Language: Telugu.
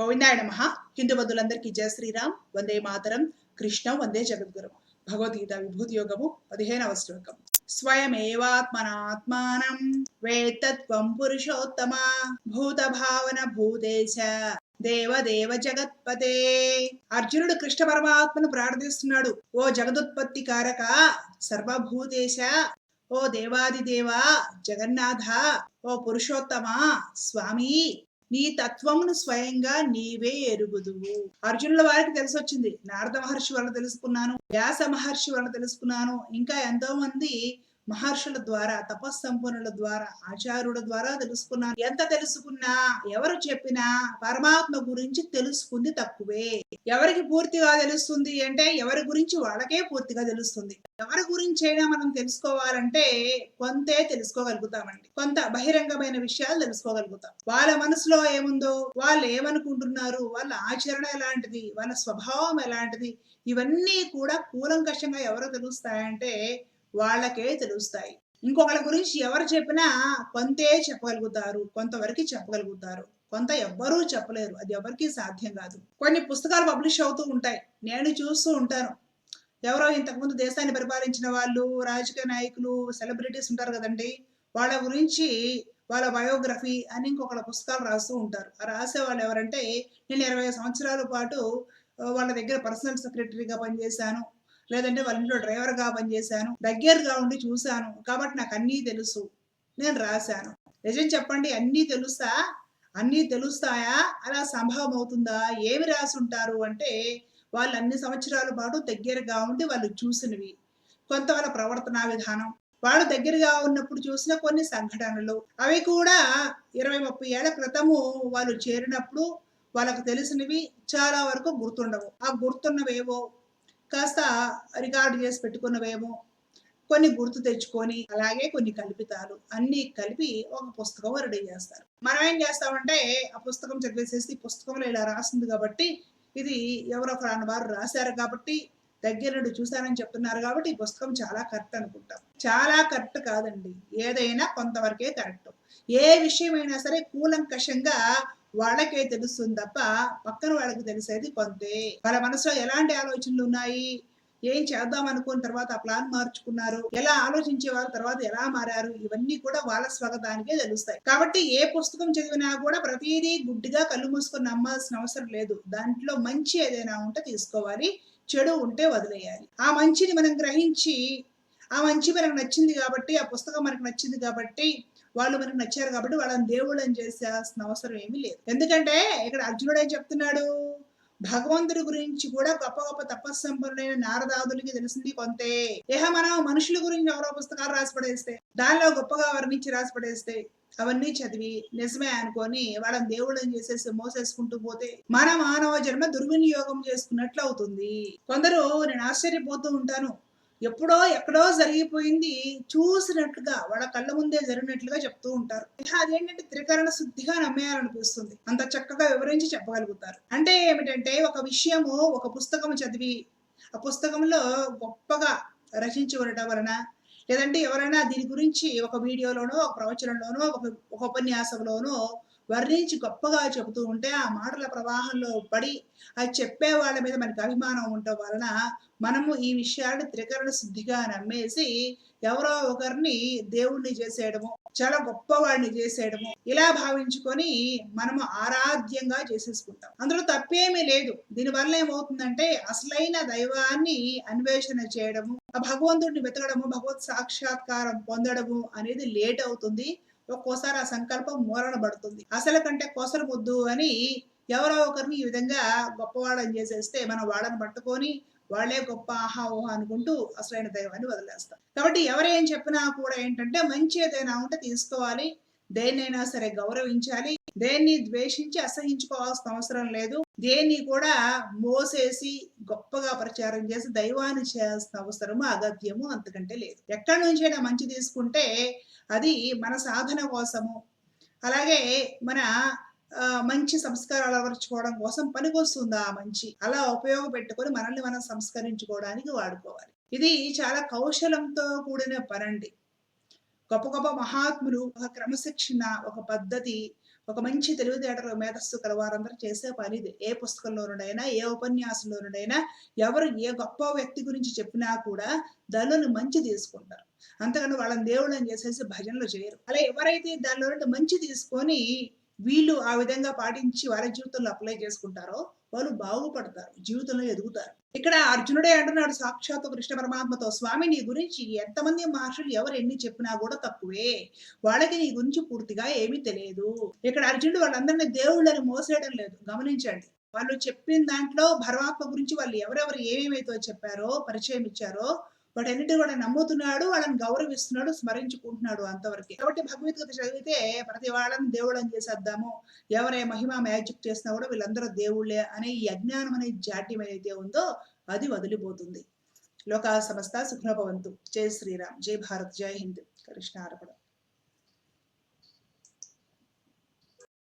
గోవిందాయ నమ. హిందూ బంధులందరికీ జయ శ్రీరామ్. వందే మాతరం. కృష్ణ. వందే జగద్గురు. భగవద్గీత విభూతి యోగము పదిహేనవ శ్లోకం. స్వయమేవాత్మనాత్మానం వేత్తత్వం పురుషోత్తమ భూత భావన భూదేశ దేవ దేవ జగత్పతే. అర్జునుడు కృష్ణ పరమాత్మను ప్రార్థిస్తున్నాడు. ఓ జగదుత్పత్తి కారక సర్వభూతేశ ఓ దేవాది దేవా జగన్నాథ. ఓ పురుషోత్తమ స్వామి. నీ తత్వమును స్వయంగా నీవే ఎరుగుదువు. అర్జునుల వారికి తెలిసొచ్చింది. నారద మహర్షి వలన తెలుసుకున్నాను. వ్యాస మహర్షి వలన తెలుసుకున్నాను. ఇంకా ఎంతో మంది మహర్షుల ద్వారా తపస్సంపన్నుల ద్వారా ఆచార్యుల ద్వారా తెలుసుకున్నాను. ఎంత తెలుసుకున్నా ఎవరు చెప్పినా పరమాత్మ గురించి తెలుసుకుంది తక్కువే. ఎవరికి పూర్తిగా తెలుస్తుంది అంటే ఎవరి గురించి వాళ్ళకే పూర్తిగా తెలుస్తుంది. ఎవరి గురించి అయినా మనం తెలుసుకోవాలంటే కొంతే తెలుసుకోగలుగుతామండి. కొంత బహిరంగమైన విషయాలు తెలుసుకోగలుగుతాం. వాళ్ళ మనసులో ఏముందో వాళ్ళు ఏమనుకుంటున్నారు వాళ్ళ ఆచరణ ఎలాంటిది వాళ్ళ స్వభావం ఎలాంటిది ఇవన్నీ కూడా కూలంకషంగా ఎవరు తెలుస్తాయంటే వాళ్ళకే తెలుస్తాయి. ఇంకొకరి గురించి ఎవరు చెప్పినా కొంతే చెప్పగలుగుతారు కొంతవరకు చెప్పగలుగుతారు. కొంత ఎవ్వరూ చెప్పలేరు. అది ఎవరికి సాధ్యం కాదు. కొన్ని పుస్తకాలు పబ్లిష్ అవుతూ ఉంటాయి. నేను చూస్తూ ఉంటాను. ఎవరో ఇంతకుముందు దేశాన్ని పరిపాలించిన వాళ్ళు రాజకీయ నాయకులు సెలబ్రిటీస్ ఉంటారు కదండి. వాళ్ళ గురించి వాళ్ళ బయోగ్రఫీ అని ఇంకొకళ్ళ పుస్తకాలు రాస్తూ ఉంటారు. ఆ రాసే వాళ్ళు ఎవరంటే నేను ఇరవై సంవత్సరాల పాటు వాళ్ళ దగ్గర పర్సనల్ సెక్రటరీగా పనిచేశాను. లేదంటే వాళ్ళ ఇంట్లో డ్రైవర్గా పనిచేశాను దగ్గరగా ఉండి చూశాను. కాబట్టి నాకు అన్నీ తెలుసు. నేను రాశాను. నిజం చెప్పండి అన్నీ తెలుసా? అన్నీ తెలుస్తాయా? అలా సంభవం అవుతుందా? ఏమి రాసి ఉంటారు అంటే వాళ్ళు అన్ని సంవత్సరాల పాటు దగ్గరగా ఉండి వాళ్ళు చూసినవి. కొంత వాళ్ళ ప్రవర్తనా విధానం. వాళ్ళు దగ్గరగా ఉన్నప్పుడు చూసిన కొన్ని సంఘటనలు. అవి కూడా ఇరవై ముప్పై ఏళ్ళ క్రితము వాళ్ళు చేరినప్పుడు వాళ్ళకు తెలిసినవి చాలా వరకు గుర్తుండవు. ఆ గుర్తున్నవేవో కాస్త రికార్డు చేసి పెట్టుకున్నవేమో కొన్ని గుర్తు తెచ్చుకొని అలాగే కొన్ని కల్పితాలు అన్ని కలిపి ఒక పుస్తకం రెడీ చేస్తారు. మనం ఏం చేస్తామంటే ఆ పుస్తకం చదివేసేసి పుస్తకంలో ఇలా రాసింది కాబట్టి ఇది ఎవరో ఒక వారు రాశారు కాబట్టి దగ్గర నుండి చూశానని చెప్తున్నారు కాబట్టి ఈ పుస్తకం చాలా కరెక్ట్ అనుకుంటాం. చాలా కరెక్ట్ కాదండి. ఏదైనా కొంతవరకే కరెక్ట్. ఏ విషయమైనా సరే కూలంకషంగా వాళ్ళకే తెలుస్తుంది తప్ప పక్కన వాళ్ళకి తెలిసేది కొంతే. వాళ్ళ మనసులో ఎలాంటి ఆలోచనలు ఉన్నాయి? ఏం చేద్దాం అనుకున్న తర్వాత ఆ ప్లాన్ మార్చుకున్నారు? ఎలా ఆలోచించే వారు తర్వాత ఎలా మారారు? ఇవన్నీ కూడా వాళ్ళ స్వాగతానికే తెలుస్తాయి. కాబట్టి ఏ పుస్తకం చదివినా కూడా ప్రతిదీ గుడ్డిగా కళ్ళు మూసుకొని నమ్మాల్సిన అవసరం లేదు. దాంట్లో మంచి ఏదైనా ఉంటే తీసుకోవాలి. చెడు ఉంటే వదిలేయాలి. ఆ మంచిని మనం గ్రహించి ఆ మంచి మనకు నచ్చింది కాబట్టి ఆ పుస్తకం మనకు నచ్చింది కాబట్టి వాళ్ళు మనకు నచ్చారు కాబట్టి వాళ్ళని దేవుళ్ళని చేసేయాల్సిన అవసరం ఏమీ లేదు. ఎందుకంటే ఇక్కడ అర్జునుడు ఏం చెప్తున్నాడు? భగవంతుడి గురించి కూడా గొప్ప గొప్ప తపస్సంపన్నులైన నారదాదులకి తెలిసింది కొంతే. ఏహ మనం మనుషుల గురించి ఎవరో పుస్తకాలు రాసి పడేస్తే దానిలో గొప్పగా వర్ణించి రాసి పడేస్తే అవన్నీ చదివి నిజమే అనుకొని వాళ్ళని దేవుళ్ళని చేసేసి మోసేసుకుంటూ పోతే మన మానవ జన్మ దుర్వినియోగం చేసుకున్నట్లు అవుతుంది. కొందరు నేను ఆశ్చర్యపోతూ ఉంటాను. ఎప్పుడో ఎక్కడో జరిగిపోయింది. చూసినట్లుగా వాళ్ళ కళ్ళ ముందే జరిగినట్లుగా చెప్తూ ఉంటారు. అదేంటంటే త్రికరణ శుద్ధిగా నమ్మేయాలనిపిస్తుంది. అంత చక్కగా వివరించి చెప్పగలుగుతారు. అంటే ఏమిటంటే ఒక విషయము ఒక పుస్తకం చదివి ఆ పుస్తకంలో గొప్పగా రచించి ఉండటం వలన లేదంటే ఎవరైనా దీని గురించి ఒక వీడియోలోనో ఒక ప్రవచనంలోనో ఒక ఉపన్యాసంలోనో వర్ణించి గొప్పగా చెబుతూ ఉంటే ఆ మాటల ప్రవాహంలో పడి అది చెప్పే వాళ్ళ మీద మనకి అభిమానం ఉండటం వలన మనము ఈ విషయాన్ని త్రికరణ శుద్ధిగా నమ్మేసి ఎవరో ఒకరిని దేవుణ్ణి చేసేయడము చాలా గొప్పవాడిని చేసేయడము ఇలా భావించుకొని మనము ఆరాధ్యంగా చేసేసుకుంటాం. అందులో తప్పేమీ లేదు. దీనివల్ల ఏమవుతుందంటే అసలైన దైవాన్ని అన్వేషణ చేయడము ఆ భగవంతుడిని వెతకడము భగవత్ సాక్షాత్కారం పొందడము అనేది లేట్ అవుతుంది. ఒక్కోసారి ఆ సంకల్పం మూలన పడుతుంది. అసలు కంటే కొసలు ముద్దు అని ఎవరో ఒకరిని ఈ విధంగా గొప్పవాళ్ళని చేసేస్తే మనం వాళ్ళని పట్టుకొని వాళ్ళే గొప్ప ఆహా ఊహ అనుకుంటూ అసలైన దైవాన్ని వదిలేస్తాం. కాబట్టి ఎవరేం చెప్పినా కూడా ఏంటంటే మంచి ఏదైనా ఉంటే తీసుకోవాలి. దేన్నైనా సరే గౌరవించాలి దేన్ని ద్వేషించి అసహించుకోవాల్సిన అవసరం లేదు. దేన్ని కూడా మోసేసి గొప్పగా ప్రచారం చేసి దైవాన్ని చేయాల్సిన అవసరము అగత్యము అంతకంటే లేదు. ఎక్కడి నుంచైనా మంచి తీసుకుంటే అది మన సాధన కోసము. అలాగే మన ఆ, మంచి సంస్కారాలు అలవర్చుకోవడం కోసం పనికొస్తుంది ఆ మంచి. అలా ఉపయోగపెట్టుకొని మనల్ని మనం సంస్కరించుకోవడానికి వాడుకోవాలి. ఇది చాలా కౌశలంతో కూడిన పనండి. గొప్ప గొప్ప మహాత్ములు ఒక క్రమశిక్షణ ఒక పద్ధతి ఒక మంచి తెలివితేటలు మేధస్సు కలవారందరూ చేసే పని ఇది. ఏ పుస్తకంలోనుడైనా ఏ ఉపన్యాసంలోనుడైనా ఎవరు ఏ గొప్ప వ్యక్తి గురించి చెప్పినా కూడా దానిలోని మంచి తీసుకుంటారు. అంతకన్నా వాళ్ళని దేవుళ్ళని చేసేసి భజనలు చేయరు. అలా ఎవరైతే దానిలో మంచి తీసుకొని వీళ్ళు ఆ విధంగా పాటించి వారి జీవితంలో అప్లై చేసుకుంటారో వాళ్ళు బాగుపడతారు జీవితంలో ఎదుగుతారు. ఇక్కడ అర్జునుడే అంటున్నాడు సాక్షాత్తు కృష్ణ పరమాత్మతో స్వామి నీ గురించి ఎంతమంది మహర్షులు ఎవరు ఎన్ని చెప్పినా కూడా తక్కువే. వాళ్ళకి నీ గురించి పూర్తిగా ఏమీ తెలియదు. ఇక్కడ అర్జునుడు వాళ్ళందరినీ దేవుళ్ళని మోసేయడం లేదు. గమనించండి. వాళ్ళు చెప్పిన దాంట్లో భరమాత్మ గురించి వాళ్ళు ఎవరెవరు ఏమేమైతే చెప్పారో పరిచయం ఇచ్చారో వాటన్నిటి కూడా నమ్ముతున్నాడు వాళ్ళని గౌరవిస్తున్నాడు స్మరించుకుంటున్నాడు అంతవరకు. కాబట్టి భగవద్గీత చదివితే ప్రతి వాళ్ళని దేవుళ్ళని చేసేద్దాము. ఎవరే మహిమ మ్యాజిక్ చేసినా కూడా వీళ్ళందరూ దేవుళ్ళే అనే ఈ అజ్ఞానం అనే జాట్యం ఏదైతే ఉందో అది వదిలిపోతుంది. లోకా సమస్త సుఖభవంతు జై శ్రీరామ్. జై భారత్. జై హింద్. కృష్ణ అర్పణ